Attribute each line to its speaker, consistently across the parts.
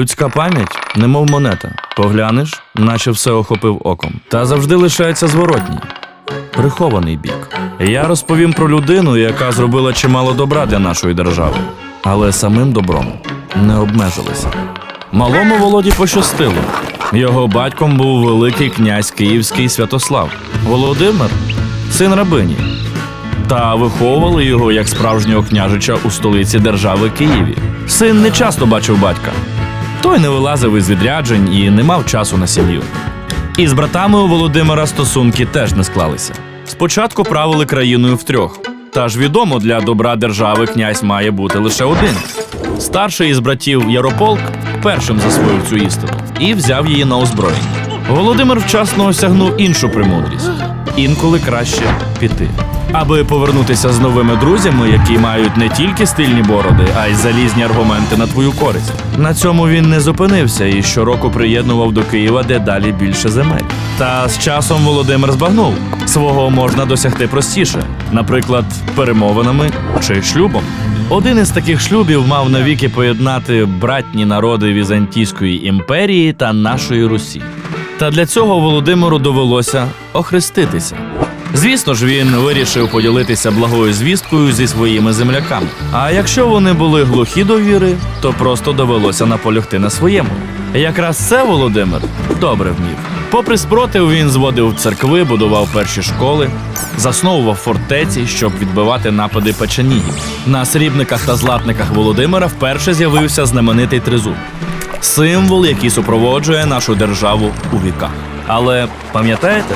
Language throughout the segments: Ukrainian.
Speaker 1: Людська пам'ять, немов монета. Поглянеш, наче все охопив оком. Та завжди лишається зворотній. Прихований бік. Я розповім про людину, яка зробила чимало добра для нашої держави, але самим добром не обмежилися. Малому Володі пощастило. Його батьком був великий князь Київський Святослав Володимир, син рабині. Та виховували його як справжнього княжича у столиці держави Києві. Син не часто бачив батька. Той не вилазив із відряджень і не мав часу на сім'ю. І з братами у Володимира стосунки теж не склалися. Спочатку правили країною втрьох. Та ж відомо, для добра держави князь має бути лише один. Старший із братів Ярополк першим засвоїв цю істину і взяв її на озброєння. Володимир вчасно осягнув іншу премудрість інколи краще піти. Аби повернутися з новими друзями, які мають не тільки стильні бороди, а й залізні аргументи на твою користь. На цьому він не зупинився і щороку приєднував до Києва дедалі більше земель. Та з часом Володимир збагнув, свого можна досягти простіше, наприклад, перемовинами чи шлюбом. Один із таких шлюбів мав навіки поєднати братні народи Візантійської імперії та нашої Русі. Та для цього Володимиру довелося охреститися. Звісно ж, він вирішив поділитися благою звісткою зі своїми земляками. А якщо вони були глухі до віри, то просто довелося наполягти на своєму. Якраз це Володимир добре вмів. Попри спротив, він зводив церкви, будував перші школи, засновував фортеці, щоб відбивати напади печенігів. На срібниках та златниках Володимира вперше з'явився знаменитий тризуб символ, який супроводжує нашу державу у віках. Але пам'ятаєте,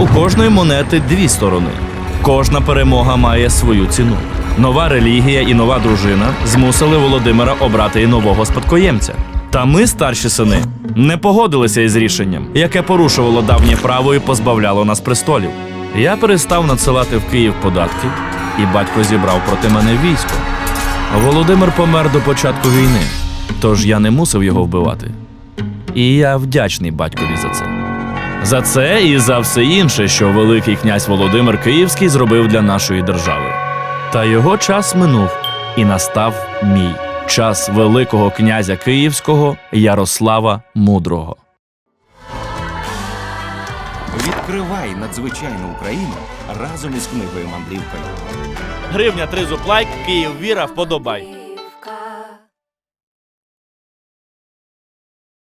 Speaker 1: у кожної монети дві сторони. Кожна перемога має свою ціну. Нова релігія і нова дружина змусили Володимира обрати і нового спадкоємця. Та ми, старші сини, не погодилися із рішенням, яке порушувало давнє право і позбавляло нас престолів. Я перестав надсилати в Київ податки, і батько зібрав проти мене військо. Володимир помер до початку війни, тож я не мусив його вбивати. І я вдячний батькові за це. За це і за все інше, що Великий князь Володимир Київський зробив для нашої держави. Та його час минув, і настав мій час Великого князя Київського Ярослава Мудрого.
Speaker 2: Відкривай надзвичайну Україну разом із книгою мандрівкою.
Speaker 1: Гривня тризуб лайк, Київ віра, вподобай.